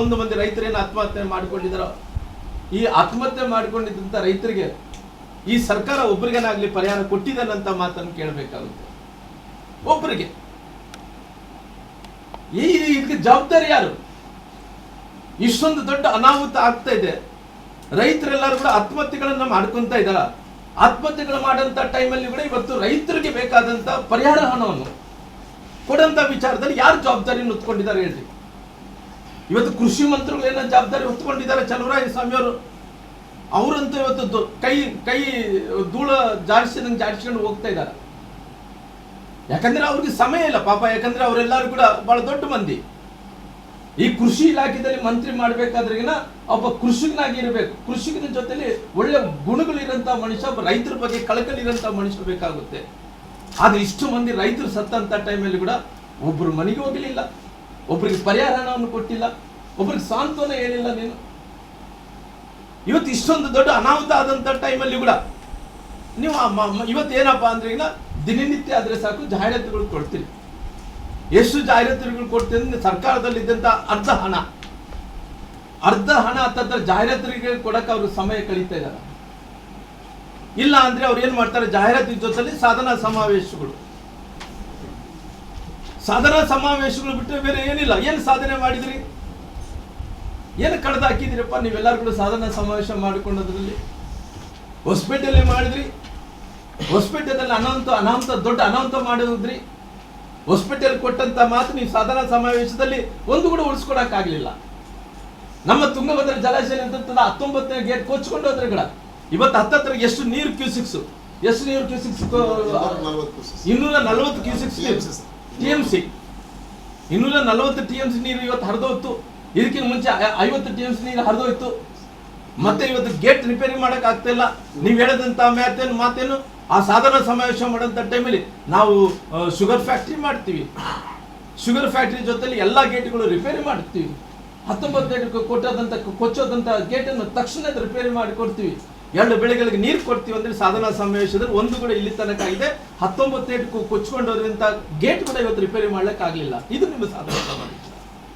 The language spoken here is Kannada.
ಒಂದು ಮಂದಿ ರೈತರೇನು ಆತ್ಮಹತ್ಯೆ ಮಾಡಿಕೊಂಡಿದ್ದಾರೋ? ಈ ಆತ್ಮಹತ್ಯೆ ಮಾಡಿಕೊಂಡಿದ್ದಂಥ ರೈತರಿಗೆ ಈ ಸರ್ಕಾರ ಒಬ್ಬರಿಗೇನಾಗಲಿ ಪರಿಹಾರ ಕೊಟ್ಟಿದ್ದಾನಂತ ಮಾತನ್ನು ಕೇಳಬೇಕಾಗುತ್ತೆ. ಒಬ್ಬರಿಗೆ ಈ ಇದಕ್ಕೆ ಜವಾಬ್ದಾರಿ ಯಾರು? ಇಷ್ಟೊಂದು ದೊಡ್ಡ ಅನಾಹುತ ಆಗ್ತಾ ಇದೆ. ರೈತರೆಲ್ಲರೂ ಕೂಡ ಆತ್ಮಹತ್ಯೆಗಳನ್ನ ಮಾಡ್ಕೊಂತ ಇದ್ದಾರ? ಆತ್ಮಹತ್ಯೆಗಳು ಮಾಡಂತ ಟೈಮಲ್ಲಿ ಕೂಡ ಇವತ್ತು ರೈತರಿಗೆ ಬೇಕಾದಂತ ಪರಿಹಾರ ಹಣವನ್ನು ಕೊಡಂತ ವಿಚಾರದಲ್ಲಿ ಯಾರು ಜವಾಬ್ದಾರಿ ಹೊತ್ಕೊಂಡಿದ್ದಾರೆ ಹೇಳ್ರಿ? ಇವತ್ತು ಕೃಷಿ ಮಂತ್ರಿಗಳು ಏನೋ ಜವಾಬ್ದಾರಿ ಹೊತ್ಕೊಂಡಿದ್ದಾರೆ ಚಲುವರಾಯ ಸ್ವಾಮಿ ಅವರು ಅವರಂತೂ ಇವತ್ತು ಕೈ ಕೈ ಧೂಳ ಜಾರಿಸಿದಂಗೆ ಜಾರಿಸ್ಕೊಂಡು ಹೋಗ್ತಾ ಇದ್ದಾರೆ. ಯಾಕಂದ್ರೆ ಅವ್ರಿಗೆ ಸಮಯ ಇಲ್ಲ ಪಾಪ, ಯಾಕಂದ್ರೆ ಅವರೆಲ್ಲರೂ ಕೂಡ ಬಹಳ ದೊಡ್ಡ ಮಂದಿ. ಈ ಕೃಷಿ ಇಲಾಖೆಯಲ್ಲಿ ಮಂತ್ರಿ ಮಾಡ್ಬೇಕಾದ್ರಿಗಿನ ಒಬ್ಬ ಕೃಷಿಕನಾಗಿ ಇರಬೇಕು. ಕೃಷಿಕನ ಜೊತೆಲಿ ಒಳ್ಳೆ ಗುಣಗಳಿರಂತ ಮನುಷ್ಯ, ಒಬ್ಬ ರೈತರ ಬಗ್ಗೆ ಕಳಕಳಿರಂತ ಮನುಷ್ಯ ಬೇಕಾಗುತ್ತೆ. ಆದ್ರೆ ಇಷ್ಟು ಮಂದಿ ರೈತರು ಸತ್ತಂತ ಟೈಮಲ್ಲಿ ಕೂಡ ಒಬ್ರು ಮನೆಗೆ ಹೋಗಲಿಲ್ಲ. ಒಬ್ರಿಗೆ ಪರಿಹಾರ ಹಣವನ್ನು ಕೊಟ್ಟಿಲ್ಲ, ಒಬ್ರಿಗೆ ಸಾಂತ್ವನ ಹೇಳಿಲ್ಲ ನೀನು. ಇವತ್ತು ಇಷ್ಟೊಂದು ದೊಡ್ಡ ಅನಾಹುತ ಆದಂತ ಟೈಮಲ್ಲಿ ಕೂಡ ನೀವು ಇವತ್ತು ಏನಪ್ಪಾ ಅಂದ್ರೆ ಈಗ ದಿನನಿತ್ಯ ಆದ್ರೆ ಸಾಕು ಜಾಹೀರಾತುಗಳು ಕೊಡ್ತೀರಿ. ಎಷ್ಟು ಜಾಹೀರಾತುಗಳು ಕೊಡ್ತೀರಿ ಅಂದ್ರೆ ಸರ್ಕಾರದಲ್ಲಿದ್ದಂಥ ಅರ್ಧ ಹಣ. ಅರ್ಧ ಹಣ ಹತ್ತತ್ರ ಜಾಹೀರಾತುಗಳಿಗೆ ಕೊಡಕ್ಕೆ ಅವರು ಸಮಯ ಕಳೀತಾ ಇದ್ದಾರೆ. ಇಲ್ಲ ಅಂದ್ರೆ ಅವ್ರು ಏನು ಮಾಡ್ತಾರೆ? ಜಾಹೀರಾತಿನ ಜೊತೆಲಿ ಸಾಧನಾ ಸಮಾವೇಶಗಳು. ಸಾಧನಾ ಸಮಾವೇಶಗಳು ಬಿಟ್ಟರೆ ಬೇರೆ ಏನಿಲ್ಲ. ಏನು ಸಾಧನೆ ಮಾಡಿದ್ರಿ? ಏನು ಕಡ್ದು ಹಾಕಿದಿರಪ್ಪ ನೀವೆಲ್ಲರೂ ಕೂಡ ಸಾಧನಾ ಸಮಾವೇಶ ಮಾಡಿಕೊಂಡದ್ರಲ್ಲಿ? ಹೊಸಪೇಟೆಯಲ್ಲಿ ಮಾಡಿದ್ರಿ? ಹೊಸಪೇಟೆದಲ್ಲಿ ಅನಂತ ಅನಾಹುತ ದೊಡ್ಡ ಅನಾಹುತ ಮಾಡಿದ್ರಿ? ಹೊಸಪೇಟೆಯಲ್ಲಿ ಕೊಟ್ಟಂತ ಮಾತು ನೀವು ಸಾಧನಾ ಸಮಾವೇಶದಲ್ಲಿ ಒಂದು ಕೂಡ ಉಳಿಸ್ಕೊಡಕ್ಕಾಗಲಿಲ್ಲ. ನಮ್ಮ ತುಂಗಭದ್ರ ಜಲಾಶಯ ಅಂತ ಹತ್ತೊಂಬತ್ತನೇ ಗೇಟ್ ಕೊಚ್ಕೊಂಡು ಹೋದ್ರೆ ಕೂಡ ಇವತ್ತು ಹತ್ತತ್ರ ಎಷ್ಟು ನೀರು ಕ್ಯೂಸಿಕ್ಸ್ ಎಷ್ಟು ನೀರು ಕ್ಯೂಸಿಕ್ಸ್ ಇನ್ನೂರ ನಲವತ್ತು ಕ್ಯೂಸಿಕ್ಸ್ ಟಿ ಎಂ ಸಿ ಇನ್ನೂರ ನಲವತ್ತು ಟಿ ಎಂ ಸಿ ನೀರು ಇವತ್ತು ಹರಿದೋಯ್ತು. ಇದಕ್ಕಿಂತ ಮುಂಚೆ ಐವತ್ತು ಟಿ ಎಂ ಸಿ ನೀರು ಹರಿದೋಯ್ತು. ಮತ್ತೆ ಇವತ್ತು ಗೇಟ್ ರಿಪೇರಿ ಮಾಡಕ್ ಆಗ್ತಾ ಇಲ್ಲ. ನೀವು ಹೇಳದಂತ ಮಾತೇನು ಮಾತೇನು? ಆ ಸಾಧನ ಸಮಾವೇಶ ಮಾಡೋಂಥ ಟೈಮಲ್ಲಿ ನಾವು ಶುಗರ್ ಫ್ಯಾಕ್ಟ್ರಿ ಮಾಡ್ತೀವಿ. ಶುಗರ್ ಫ್ಯಾಕ್ಟ್ರಿ ಜೊತೆಲಿ ಎಲ್ಲ ಗೇಟ್ಗಳು ರಿಪೇರಿ ಮಾಡ್ತೀವಿ. ಹತ್ತೊಂಬತ್ತು ಗೇಟ್ ಕೊಟ್ಟದಂತ ಕೊಚ್ಚೋದಂತ ಗೇಟನ್ನು ತಕ್ಷಣ ರಿಪೇರಿ ಮಾಡಿ ಕೊಡ್ತೀವಿ. ಎರಡು ಬೆಳೆಗಳಿಗೆ ನೀರು ಕೊಡ್ತೀವಿ ಅಂದ್ರೆ ಸಾಧನಾ ಸಮಾವೇಶದಲ್ಲಿ ಒಂದು ಕೂಡ ಇಲ್ಲಿ ತನಕ ಇದೆ ಹತ್ತೊಂಬತ್ತು ಕೊಚ್ಕೊಂಡು ಹೋದ್ರಿಂದ ಗೇಟ್ ಕೂಡ ಇವತ್ತು ರಿಪೇರಿ ಮಾಡ್ಲಿಕ್ಕೆ ಆಗ್ಲಿಲ್ಲ ಇದು ನಿಮ್ಮ ಸಾಧನ ಸಮಾವೇಶ.